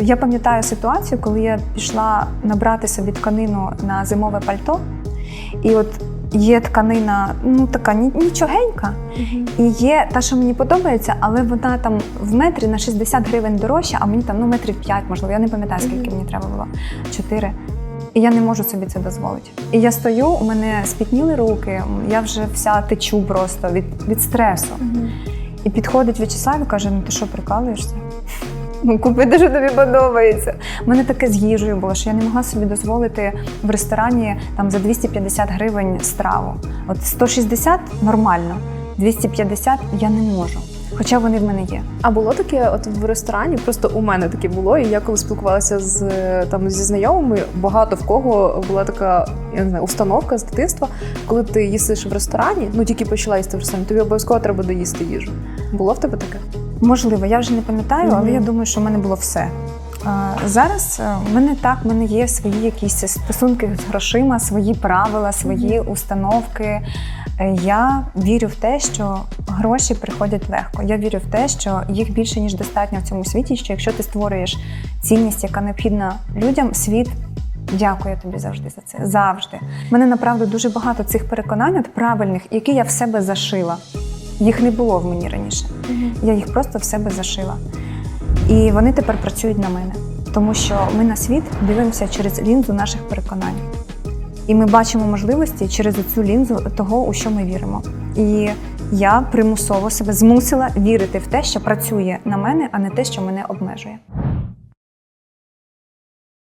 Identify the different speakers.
Speaker 1: Я пам'ятаю ситуацію, коли я пішла набрати собі тканину на зимове пальто, і от є тканина, ну така нічогенька, і є та, що мені подобається, але вона там в метрі на 60 гривень дорожча, а мені там ну метрів 5, можливо, я не пам'ятаю, скільки мені треба було. 4. І я не можу собі це дозволити. І я стою, у мене спітніли руки, я вже вся течу просто від, від стресу. І підходить В'ячеслав і каже: ну ти що, прикалуєшся? Ну, купи що тобі подобається. У мене таке з їжею було, що я не могла собі дозволити в ресторані там за 250 гривень страву. От 160 нормально, 250 я не можу. Хоча вони в мене є.
Speaker 2: А було таке, от в ресторані, просто у мене таке було, і я коли спілкувалася з там зі знайомими, багато в кого була така я не знаю, установка з дитинства, коли ти їсиш в ресторані, ну тільки почала їсти в ресторані, тобі обов'язково треба доїсти їжу. Було в тебе таке?
Speaker 1: Можливо, я вже не пам'ятаю, але я думаю, що в мене було все. Зараз е, в мене так, в мене є свої якісь стосунки з грошима, свої правила, свої установки. Е, Я вірю в те, що гроші приходять легко. Я вірю в те, що їх більше ніж достатньо в цьому світі. Що якщо ти створюєш цінність, яка необхідна людям, світ дякує тобі завжди за це. Завжди. У мене направду дуже багато цих переконань от правильних, які я в себе зашила. Їх не було в мені раніше. Я їх просто в себе зашила. І вони тепер працюють на мене, тому що ми на світ дивимося через лінзу наших переконань. І ми бачимо можливості через цю лінзу того, у що ми віримо. І я примусово себе змусила вірити в те, що працює на мене, а не те, що мене обмежує.